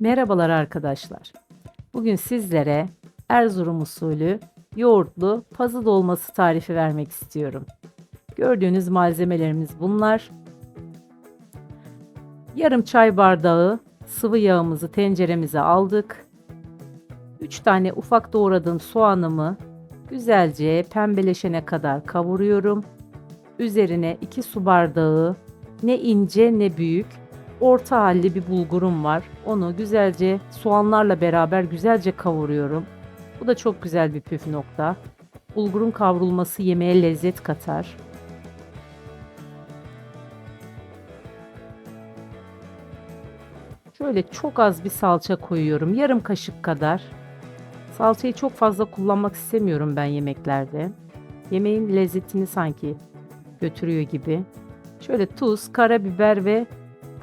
Merhabalar arkadaşlar. Bugün sizlere Erzurum usulü yoğurtlu pazı dolması tarifi vermek istiyorum. Gördüğünüz malzemelerimiz bunlar. Yarım çay bardağı sıvı yağımızı tenceremize aldık. 3 tane ufak doğradığım soğanımı güzelce pembeleşene kadar kavuruyorum. Üzerine 2 su bardağı ne ince ne büyük orta halli bir bulgurum var. Onu güzelce soğanlarla beraber güzelce kavuruyorum. Bu da çok güzel bir püf nokta. Bulgurun kavrulması yemeğe lezzet katar. Şöyle çok az bir salça koyuyorum. Yarım kaşık kadar. Salçayı çok fazla kullanmak istemiyorum ben yemeklerde. Yemeğin lezzetini sanki götürüyor gibi. Şöyle tuz, karabiber ve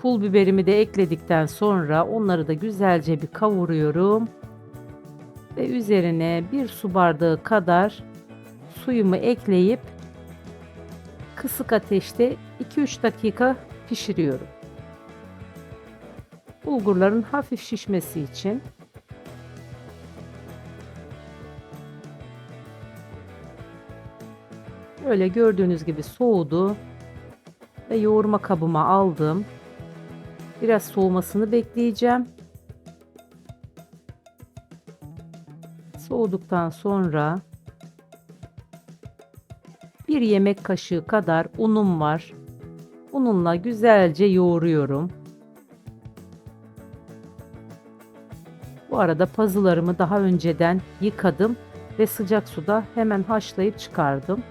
pul biberimi de ekledikten sonra onları da güzelce bir kavuruyorum. Ve üzerine bir su bardağı kadar suyumu ekleyip kısık ateşte 2-3 dakika pişiriyorum. Bulgurların hafif şişmesi için Böyle gördüğünüz gibi soğudu ve yoğurma kabıma aldım. Biraz soğumasını bekleyeceğim. Soğuduktan sonra bir yemek kaşığı kadar unum var. Ununla güzelce yoğuruyorum. Bu arada pazılarımı daha önceden yıkadım ve sıcak suda hemen haşlayıp çıkardım.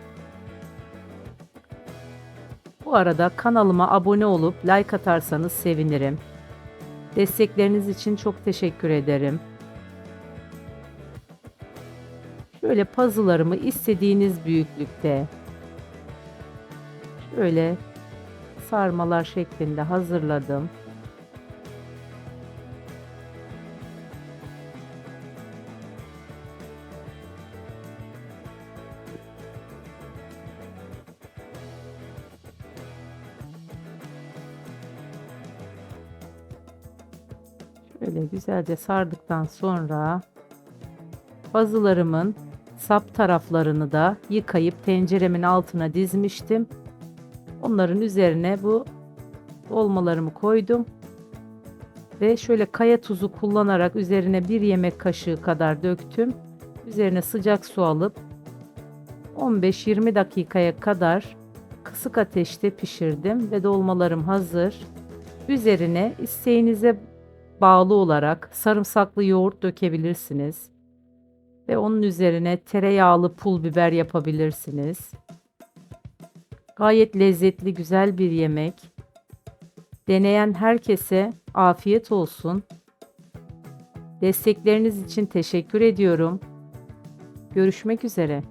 Bu arada kanalıma abone olup like atarsanız sevinirim. Destekleriniz için çok teşekkür ederim. Şöyle puzzle'larımı istediğiniz büyüklükte şöyle sarmalar şeklinde hazırladım. Şöyle güzelce sardıktan sonra bazılarımın sap taraflarını da yıkayıp tenceremin altına dizmiştim. Onların üzerine bu dolmalarımı koydum. Ve şöyle kaya tuzu kullanarak üzerine bir yemek kaşığı kadar döktüm. Üzerine sıcak su alıp 15-20 dakikaya kadar kısık ateşte pişirdim ve dolmalarım hazır. Üzerine isteğinize bağlı olarak sarımsaklı yoğurt dökebilirsiniz. Ve onun üzerine tereyağlı pul biber yapabilirsiniz. Gayet lezzetli güzel bir yemek. Deneyen herkese afiyet olsun. Destekleriniz için teşekkür ediyorum. Görüşmek üzere.